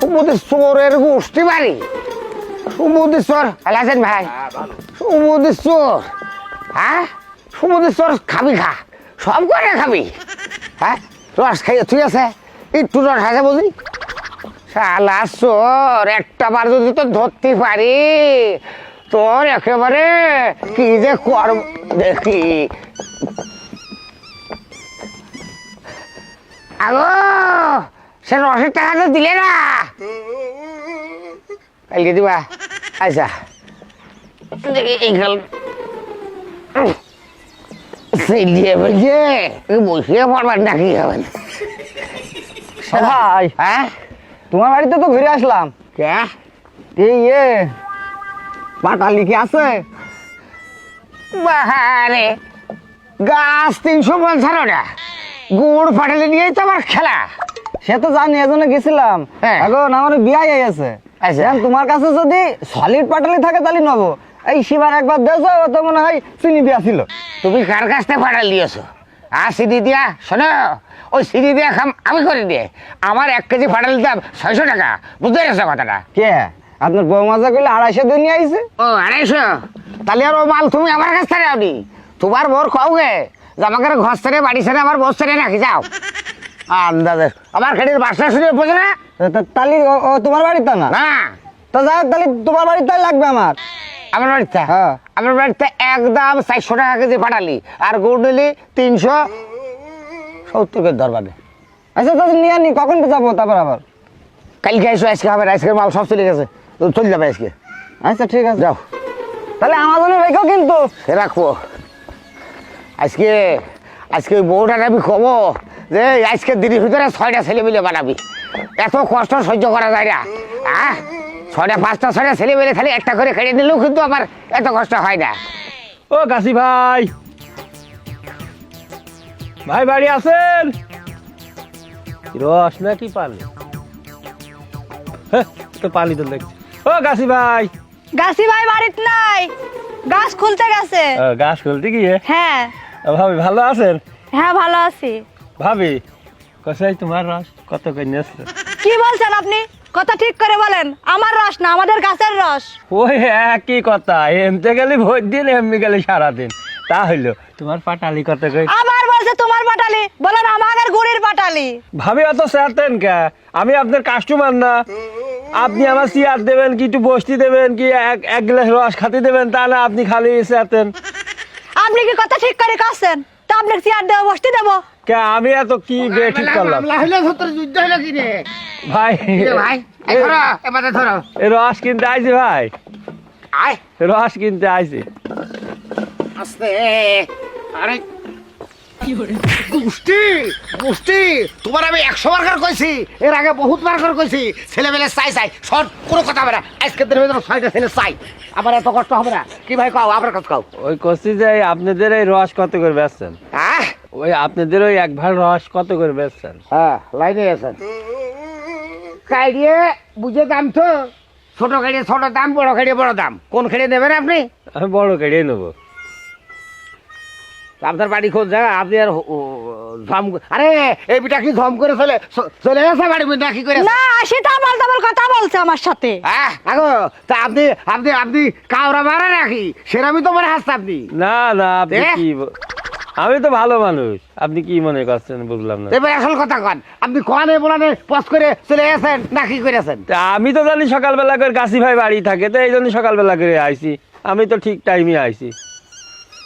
সমুদ্রের চোরের গোষ্ঠী বাড়ি। সমুদ্রের চোর ভালো আছেন ভাই? সমুদ্রের চোর হ্যাঁ? সমুদ্রের চোর খাবি খা। সব করে খাবি। হ্যাঁ? রস খাইয়ে তুই আছে। একটু রস আছে বুঝলি? শালা চোর একটা বার যদি তো ধরতে পারি তোর একেবারে কি যে কর দেখি। আগো! সে রসের টাকা তো দিলে না। কালকে দিবা? আচ্ছা। দেখি এইখান সেই বলছে বসিয়ে পড়বার নাকি হবেন ভাই হ্যাঁ? তোমার বাড়িতে তো ঘুরে আসলাম। কে? এই ইয়ে পাটালি কি আছে? বাহারে গাছ তিনশো পঞ্চান্নটা গুড় ফাটালে নিয়েই তো আমার খেলা। সে তো জানি এজন্য গেছিলাম। হ্যাঁ। এখন আমার বিয়ে আছে আচ্ছা। তোমার কাছে যদি সলিড পাটালি থাকে তাহলে নেব। এই শিবার একবার দেছো ও তো মনে হয় চিনি দিয়া ছিল। তুমি কার কাছ থেকে ফাটাল দিয়েছ আর সিডি দিয়া শোনো ওই সিডি দিয়া খাম আমি করে দিয়ে। আমার এক কেজি ফাটাল দাম ছয়শো টাকা বুঝতে পেরেছ কথাটা? কে? আপনার বউ মাজা করলে আড়াইশো দিয়ে নিয়ে আইছে? ও আড়াইশো? তাহলে আর ও মাল তুমি আমার কাছ থেকে আনি। তোমার বোর খাও গে জামা করে ঘর ছেড়ে বাড়ি ছেড়ে আমার বস ছেড়ে রাখি যাও? আন্দাজে। আমার খেটির বাসটা শুনে বোঝে না? তা- তাহলে ও- তোমার বাড়িতে না? না। তো যাই তাহলে তোমার বাড়িতে লাগবে আমার। আমার বাড়িতে? হ্যাঁ। আমার বাড়িতে একদম চারশো টাকা কেজি ফাটালি আর গুড় নিলি তিনশো সত্তর করে দরবারে। আচ্ছা তাহলে নিয়ে আনি কখন যাব তারপর আবার? কালকে এসো আজকে হবে না, আজকের মাল সব চলে গেছে। তো চলে যাবে আজকে। আচ্ছা ঠিক আছে। যাও। তাহলে আমার জন্য রেখো কিন্তু। রাখব আজকে আজকে ওই বউটার আমি কব যে আজকে দিনের ভিতরে ছয়টা ছেলে মিলে বানাবি। এত কষ্ট সহ্য করা যায় না। আহ ছয়টা পাঁচটা ছয়টা ছেলে মিলে খালি একটা করে খেয়ে নিলেও কিন্তু আমার এত কষ্ট হয় না। ও কাশি ভাই। ভাই বাড়ি আছেন? রস নাকি পানি? হ্যাঁ, তো পানি তো দেখছি। ও কাশি ভাই। গাছি ভাই বাড়িত নাই। গাছ খুলতে গেছে। গাছ খুলতে গিয়ে? হ্যাঁ। ভাবি ভালো আছেন? হ্যাঁ ভালো আছি। ভাবি কোথায় তোমার রস? কত করে নিয়েছে কি বলছেন আপনি? কথা ঠিক করে বলেন। আমার রস না আমাদের গাছের রস। ওই একই কথা এমতে গেলে ভোট দিন এমনি গেলে সারাদিন। তা হইল তোমার পাটালি কত করে আবার বলছে তোমার পাটালি। বলেন আমাদের গুড়ির পাটালি। ভাবি অত স্যারতেন কে? আমি আপনার কাস্টমার না। আপনি আমার চেয়ার দেবেন কি একটু বসতি দেবেন কি এক এক গ্লাস রস খাতে দেবেন তা না আপনি খালি স্যারতেন। আপনি কি কথা ঠিক করে কাছেন? তা আপনাকে চেয়ার দেবো বসতে দেবো? কে আমি এত কি বে ঠিক করলাম? ভাই। রস কিনতে আইছি ভাই। রস কিনতে আইছি। গোষ্ঠী গোষ্ঠী তোমার আমি একশো বার করে কইছি এর আগে বহুত বার করে কইছি ছেলেমেলে চাই চাই সব কোনো কথা হবে না। আজকের দিনের ভিতরে ছয়টা ছেলে চাই। আমার এত কষ্ট হবে না। কি ভাই কাও আপনার কাছে কাও। ওই কষি যে আপনাদের এই রস কত করে বেচছেন? হ্যাঁ ওই আপনাদের ওই এক ভার রস কত করে বেচছেন? হ্যাঁ লাইনে আছেন কাইড়িয়ে বুঝে দাম তো। ছোট ছোট দাম বড় খেড়িয়ে বড় দাম। কোন খেড়িয়ে নেবেন আপনি? আমি বড় কেড়ে নেব। আপনার বাড়ি খোঁজ যা আপনি আর ধম আরে এই বিটা কি ধম করে চলে চলে গেছে বাড়ি বিটা কি করে? না সেটা আবার ডাবল কথা বলছে আমার সাথে। আগো তা আপনি আপনি আপনি কাউরা মারা নাকি? সেরামি তো মনে হাসতে আপনি। না না আপনি কি আমি তো ভালো মানুষ। আপনি কি মনে করছেন? বুঝলাম না। এবার আসল কথা কন। আপনি কনে বলানে পস করে চলে গেছেন না কি করেছেন? তা আমি তো জানি সকালবেলা করে কাশি ভাই বাড়ি থাকে তো এই জন্য সকালবেলা করে আইছি। আমি তো ঠিক টাইমে আইছি।